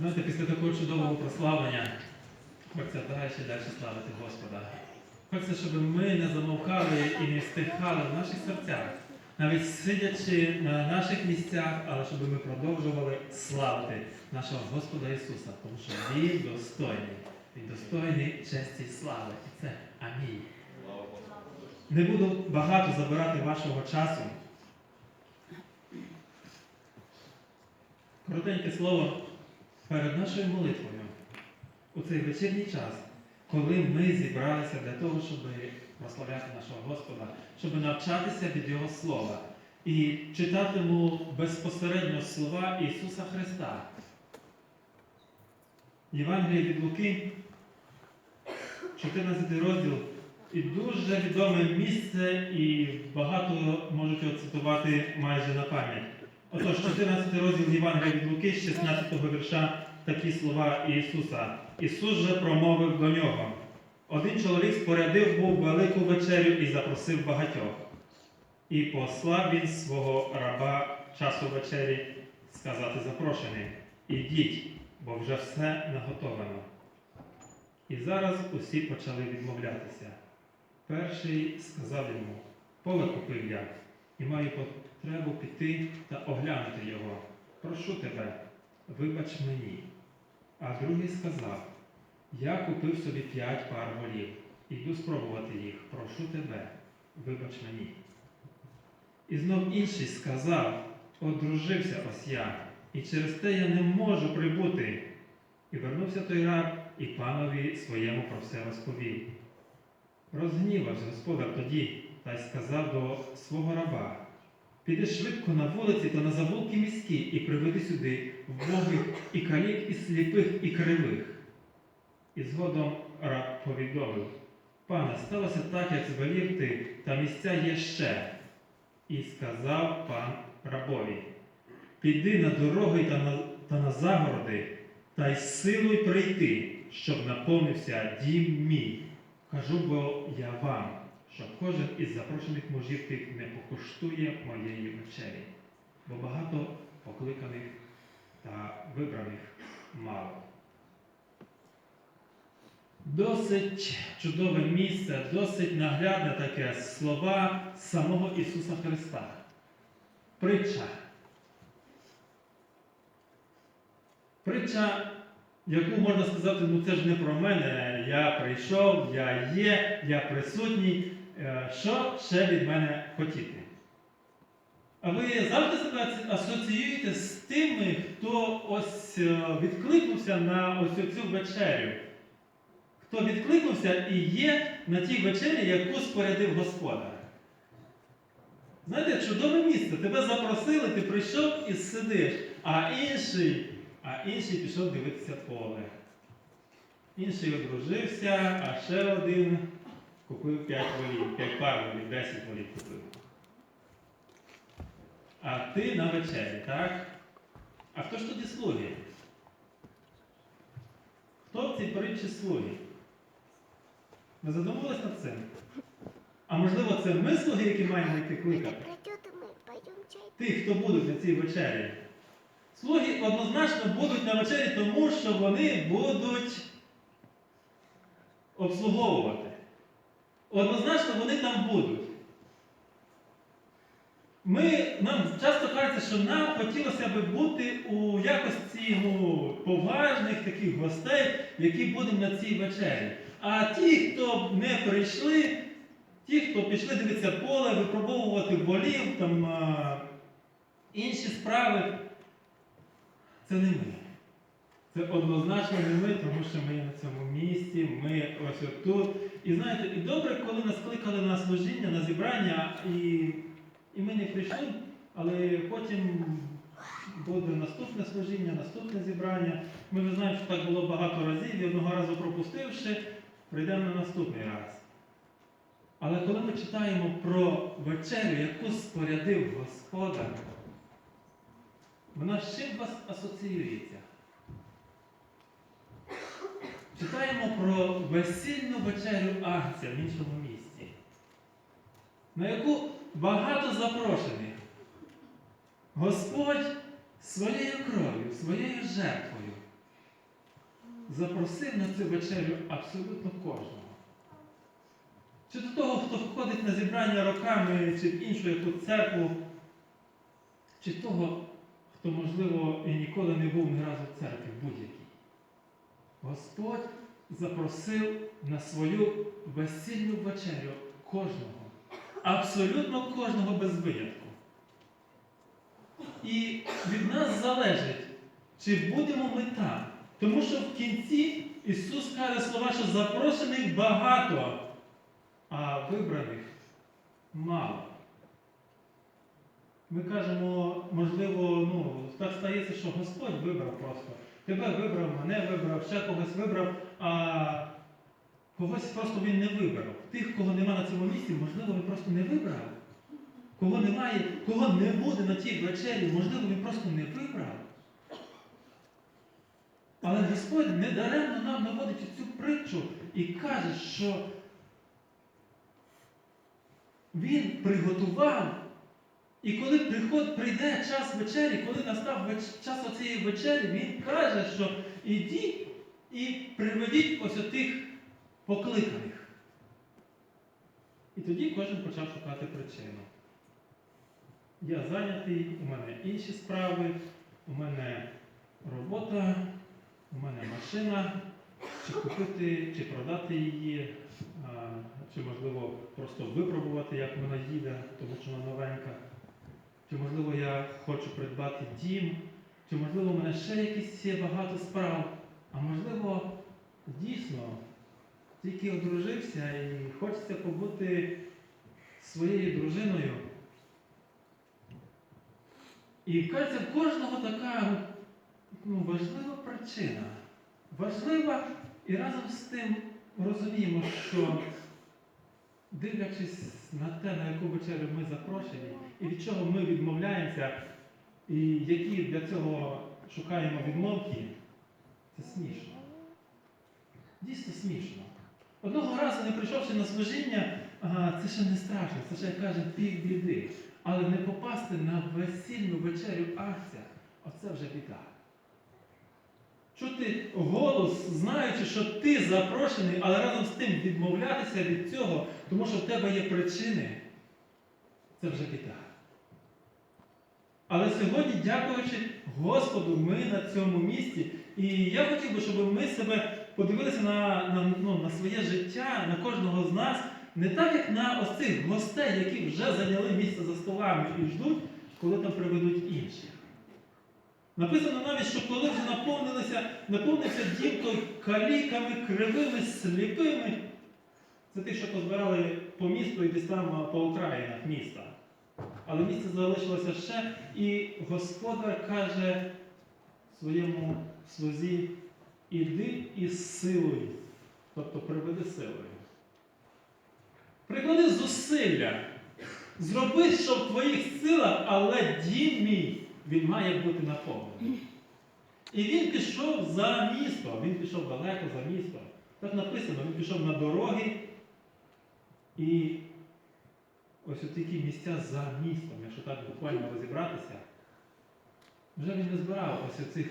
Знаєте, після такого чудового прославлення хочеться далі і далі славити Господа. Хочеться, щоб ми не замовкали і не стихали в наших серцях, навіть сидячи на наших місцях, але щоб ми продовжували славити нашого Господа Ісуса, тому що Він достойний, Він достойний честі слави. І це амінь. Не буду багато забирати вашого часу. Коротеньке слово перед нашою молитвою у цей вечірній час, коли ми зібралися для того, щоб прославляти нашого Господа, щоб навчатися від Його Слова і читатиму безпосередньо слова Ісуса Христа. Євангеліє від Луки, 14 розділ, і дуже відоме місце, і багато можуть його цитувати майже на пам'ять. Отож, 14 розділ Євангелія від Луки, з 16 вірша, такі слова Ісуса. Ісус же промовив до нього. Один чоловік спорядив був велику вечерю і запросив багатьох. І послав він свого раба часу вечері сказати запрошеним, ідіть, бо вже все наготовано. І зараз усі почали відмовлятися. Перший сказав йому, поле купив я, і маю потребу піти та оглянути його. Прошу тебе, вибач мені. А другий сказав, я купив собі п'ять пар голів, іду спробувати їх, прошу тебе, вибач мені. І знов інший сказав, одружився ось я, і через те я не можу прибути. І вернувся той раб, і панові своєму про все розповів. Розгнівався господар тоді та й сказав до свого раба: Піди швидко на вулиці та на завулки міські і приведи сюди вбогих і калік, і сліпих, і кривих. І згодом раб повідомив: Пане, сталося так, як звелів ти, та місця є ще. І сказав пан рабові: Піди на дороги та на, та на загороди, та й силою прийти, щоб наповнився дім мій. Кажу бо я вам, що кожен із запрошених мужів тих не покуштує моєї вечері, бо багато покликаних та вибраних мало. Досить чудове місце, досить наглядне таке слова самого Ісуса Христа. Притча. Притча, яку можна сказати, ну це ж не про мене. Я прийшов, я є, я присутній. Е, Що ще від мене хотіти? А ви завжди себе асоціюєте з тими, хто ось е, відкликнувся на ось цю вечерю. Хто відкликнувся і є на тій вечері, яку спорядив Господар. Знаєте, чудове місце. Тебе запросили, ти прийшов і сидиш, а інший, а інший пішов дивитися поле. Інший одружився, а ще один купив 5 волів, 5 пар волів, 10 волів купив. А ти на вечері, так? А хто ж тоді слуги? Хто в цій притчі слуги? Ви задумувались над цим? А можливо, це ми слуги, які маємо йти кликати? Тих, хто будуть на цій вечері. Слуги однозначно будуть на вечері, тому що вони будуть обслуговувати. Однозначно вони там будуть. Ми, нам часто кажеться, що нам хотілося б бути у якості ну, поважних таких гостей, які будемо на цій вечері. А ті, хто не прийшли, ті, хто пішли дивитися поле, випробовувати волів, там, а, інші справи, це не ми. Це однозначно не ми, тому що ми на цьому місці, ми ось отут. І знаєте, і добре, коли нас кликали на служіння, на зібрання, і, і ми не прийшли, але потім буде наступне служіння, наступне зібрання. Ми вже знаємо, що так було багато разів, і одного разу пропустивши, прийдемо на наступний раз. Але коли ми читаємо про вечерю, яку спорядив Господар, вона чим вас асоціюється? Читаємо про весільну вечерю Агця в іншому місті, на яку багато запрошених. Господь своєю кров'ю, своєю жертвою запросив на цю вечерю абсолютно кожного. Чи до того, хто входить на зібрання роками, чи в іншу якусь церкву, чи того, хто, можливо, і ніколи не був ні разу в церкві будь-якій. Господь запросив на свою весільну вечерю кожного, абсолютно кожного без винятку. І від нас залежить, чи будемо ми там. Тому що в кінці Ісус каже слова, що запрошених багато, а вибраних мало. Ми кажемо, можливо, ну, так стається, що Господь вибрав просто. Тебе вибрав, мене вибрав, ще когось вибрав, а когось просто він не вибрав. Тих, кого нема на цьому місці, можливо, він просто не вибрав. Кого немає, кого не буде на тій вечері, можливо, він просто не вибрав. Але Господь недаремно нам наводить цю притчу і каже, що Він приготував. І коли приход, прийде час вечері, коли настав веч- час оцієї вечері, він каже, що ідіть і приведіть ось отих покликаних. І тоді кожен почав шукати причину. Я зайнятий, у мене інші справи, у мене робота, у мене машина, чи купити, чи продати її, чи можливо просто випробувати, як вона їде, тому що вона новенька. Чи можливо я хочу придбати дім, чи можливо у мене ще якісь є багато справ, а можливо, дійсно, тільки одружився і хочеться побути своєю дружиною. І кажеться, в кожного така ну, важлива причина. Важлива і разом з тим розуміємо, що дивлячись на те, на яку вечерю ми запрошені, і від чого ми відмовляємося, і які для цього шукаємо відмовки, це смішно. Дійсно смішно. Одного разу, не прийшовши на служіння, це ще не страшно, це ще, як каже, пів біди. Але не попасти на весільну вечерю акція, оце вже біда. Чути голос, знаючи, що ти запрошений, але разом з тим відмовлятися від цього, тому що в тебе є причини, це вже біда. Але сьогодні, дякуючи Господу, ми на цьому місці. І я хотів би, щоб ми себе подивилися на, на, ну, на своє життя, на кожного з нас, не так, як на ось цих гостей, які вже зайняли місце за столами і ждуть, коли там приведуть інших. Написано навіть, що коли вже наповнилися, наповнився дім той каліками, кривими, сліпими, це тих, що позбирали по місту і десь там по окраїнах міста. Але місце залишилося ще, і господар каже своєму слузі, іди із силою, тобто приведи силою. Приклади зусилля. Зроби, що в твоїх силах, але дім мій, він має бути наповнений. І він пішов за місто, він пішов далеко за місто. Так написано, він пішов на дороги і ось такі місця за містом, якщо так буквально розібратися, вже він не збирав ось оцих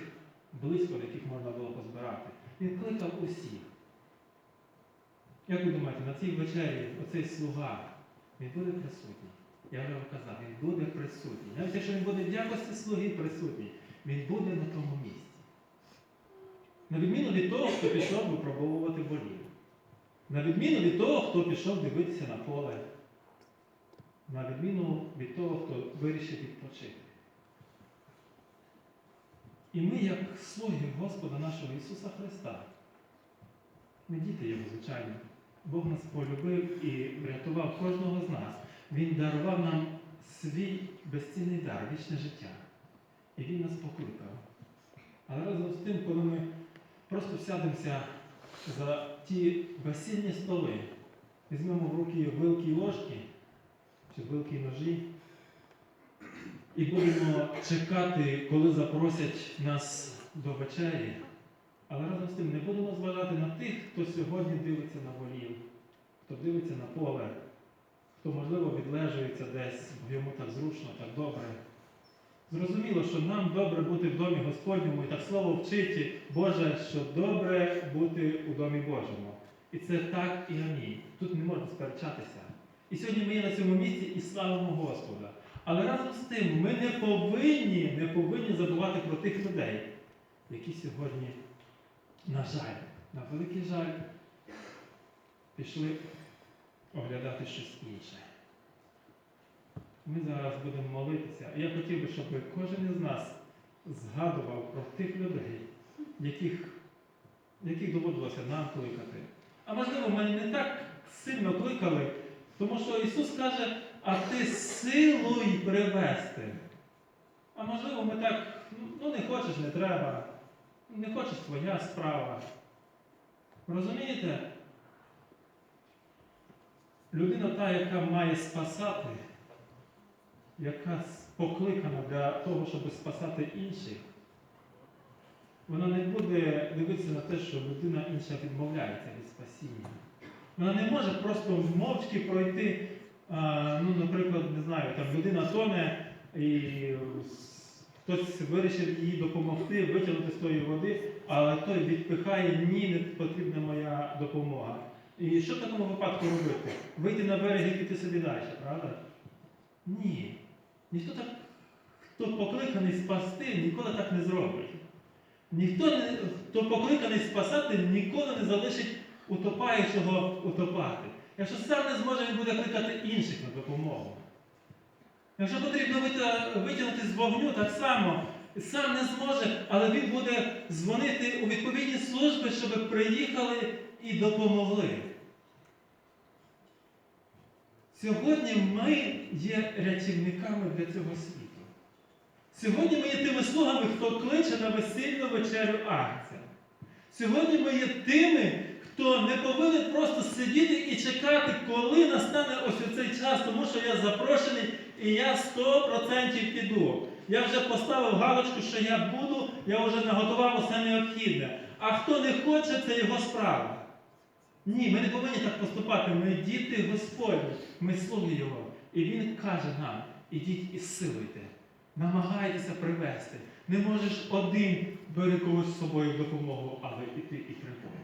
близько, яких можна було позбирати. Він кликав усіх. Як ви думаєте, на цій вечері оцей слуга, він буде присутній? Я вже вам казав, він буде присутній. Навіть якщо він буде в якості слуги присутній, він буде на тому місці. На відміну від того, хто пішов випробовувати болів. На відміну від того, хто пішов дивитися на поле. На відміну від того, хто вирішив відпочити. І ми, як слуги Господа нашого Ісуса Христа, не діти Його, звичайно. Бог нас полюбив і врятував кожного з нас. Він дарував нам свій безцінний дар, вічне життя. І Він нас покликав. Але разом з тим, коли ми просто сядемося за ті весільні столи, візьмемо в руки вилки і ложки, чи вилки і ножі, і будемо чекати, коли запросять нас до вечері. Але разом з тим не будемо зважати на тих, хто сьогодні дивиться на волів, хто дивиться на поле, хто, можливо, відлежується десь, бо йому так зручно, так добре. Зрозуміло, що нам добре бути в домі Господньому, і так слово вчить Боже, що добре бути у домі Божому. І це так і амінь. Тут не можна сперечатися. І сьогодні ми є на цьому місці і славимо Господа. Але разом з тим ми не повинні, не повинні забувати про тих людей, які сьогодні, на жаль, на великий жаль, пішли оглядати щось інше. Ми зараз будемо молитися. Я хотів би, щоб кожен із нас згадував про тих людей, яких, яких доводилося нам кликати. А можливо, ми не так сильно кликали, тому що Ісус каже, а ти силуй привести. А можливо, ми так, ну не хочеш, не треба, не хочеш твоя справа. Розумієте? Людина та, яка має спасати, яка покликана для того, щоб спасати інших, вона не буде дивитися на те, що людина інша відмовляється від спасіння. Вона не може просто мовчки пройти, ну, наприклад, не знаю, там людина тоне і хтось вирішив їй допомогти, витягнути з тої води, але той відпихає, ні, не потрібна моя допомога. І що в такому випадку робити? Вийти на берег і піти собі далі, правда? Ні. Ніхто так, хто покликаний спасти, ніколи так не зробить. Ніхто, хто покликаний спасати, ніколи не залишить утопаючого утопати. Якщо сам не зможе, він буде кликати інших на допомогу. Якщо потрібно витягнути з вогню, так само сам не зможе, але він буде дзвонити у відповідні служби, щоб приїхали і допомогли. Сьогодні ми є рятівниками для цього світу. Сьогодні ми є тими слугами, хто кличе на весільну вечерю Агнця. Сьогодні ми є тими, хто не повинен просто сидіти і чекати, коли настане ось цей час, тому що я запрошений і я 100% піду. Я вже поставив галочку, що я буду, я вже наготував усе необхідне. А хто не хоче, це його справа. Ні, ми не повинні так поступати. Ми діти Господні, ми слуги Його. І Він каже нам: ідіть і силуйте, намагайтеся привести. Не можеш один бери когось з собою допомогу, але іти і приходь.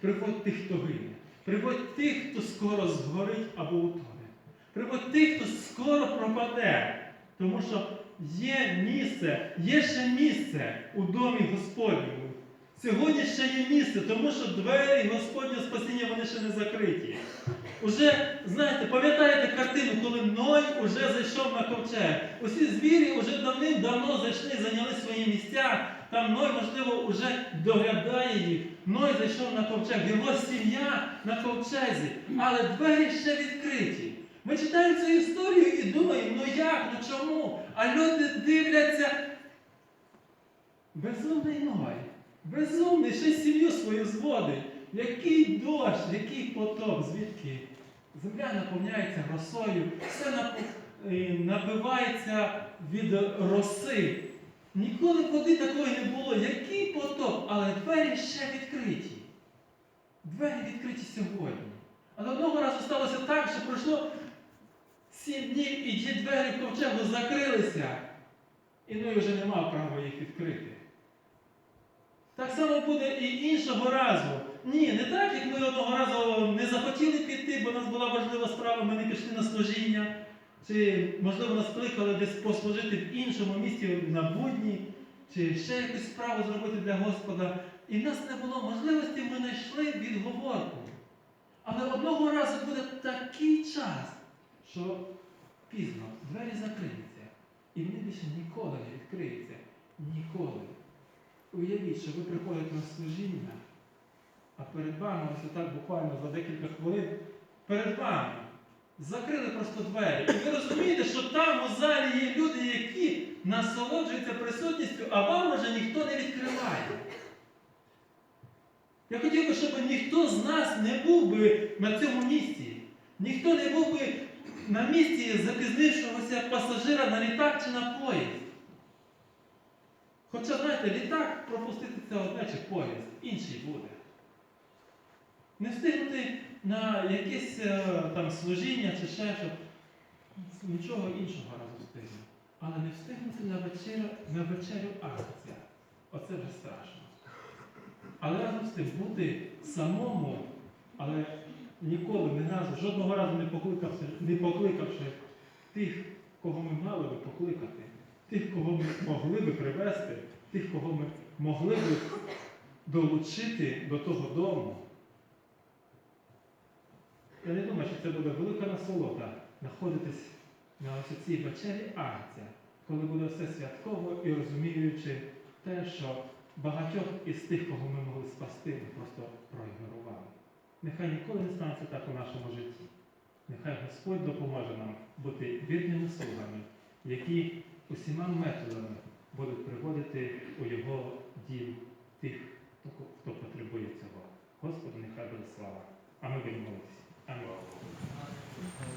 Приводь тих, хто гине. Приводь тих, хто скоро згорить або утоне. Приводь тих, хто скоро пропаде. Тому що є місце, є ще місце у домі Господньому. Сьогодні ще є місце, тому що двері Господнього спасіння вони ще не закриті. Уже, знаєте, пам'ятаєте картину, коли Ной уже зайшов на ковчег. Усі звірі вже давним-давно зайшли, зайняли свої місця. Там Ной, можливо, вже доглядає їх. Ной зайшов на ковчег, його сім'я на ковчезі, але двері ще відкриті. Ми читаємо цю історію і думаємо, ну як, ну чому? А люди дивляться. Безумний Ной. Безумний, ще сім'ю свою зводить. Який дощ, який потоп, звідки земля наповняється росою, все е, набивається від роси. Ніколи води такої не було. Який потоп, але двері ще відкриті. Двері відкриті сьогодні. Але одного разу сталося так, що пройшло сім днів і ті двері ковчегу закрилися. І ну вже не мав права їх відкрити. Так само буде і іншого разу. Ні, не так, як ми одного разу не захотіли піти, бо у нас була важлива справа, ми не пішли на служіння. Чи, можливо, нас кликали десь послужити в іншому місті на будні, чи ще якусь справу зробити для Господа. І в нас не було можливості, ми знайшли відговорку. Але одного разу буде такий час, що пізно двері закриються. І вони більше ніколи не відкриються. Ніколи. Уявіть, що ви приходите на служіння, а перед вами, ось так буквально за декілька хвилин, перед вами закрили просто двері. І ви розумієте, що там у залі є люди, які насолоджуються присутністю, а вам уже ніхто не відкриває. Я хотів би, щоб ніхто з нас не був би на цьому місці. Ніхто не був би на місці запізнившогося пасажира на літак чи на поїзд. Хоча, знаєте, літак пропустити це одне чи поїзд, інший буде. Не встигнути на якесь е, там служіння чи ще що. Нічого іншого разу встигне. але не встигнути на вечерю, на вечерю акція. Оце вже страшно. Але разом з тим бути самому, але ніколи, не разу, жодного разу не покликавши, не покликавши тих, кого ми мали би покликати, тих, кого ми могли би привести, тих, кого ми могли би долучити до того дому. Я не думаю, що це буде велика насолода знаходитись на ось цій вечері акція, коли буде все святково і розуміючи те, що багатьох із тих, кого ми могли спасти, ми просто проігнорували. Нехай ніколи не станеться так у нашому житті. Нехай Господь допоможе нам бути вірними слугами, які усіма методами будуть приводити у Його дім тих, хто, потребує цього. Господу нехай буде слава. А ми будемо молитися. Амінь.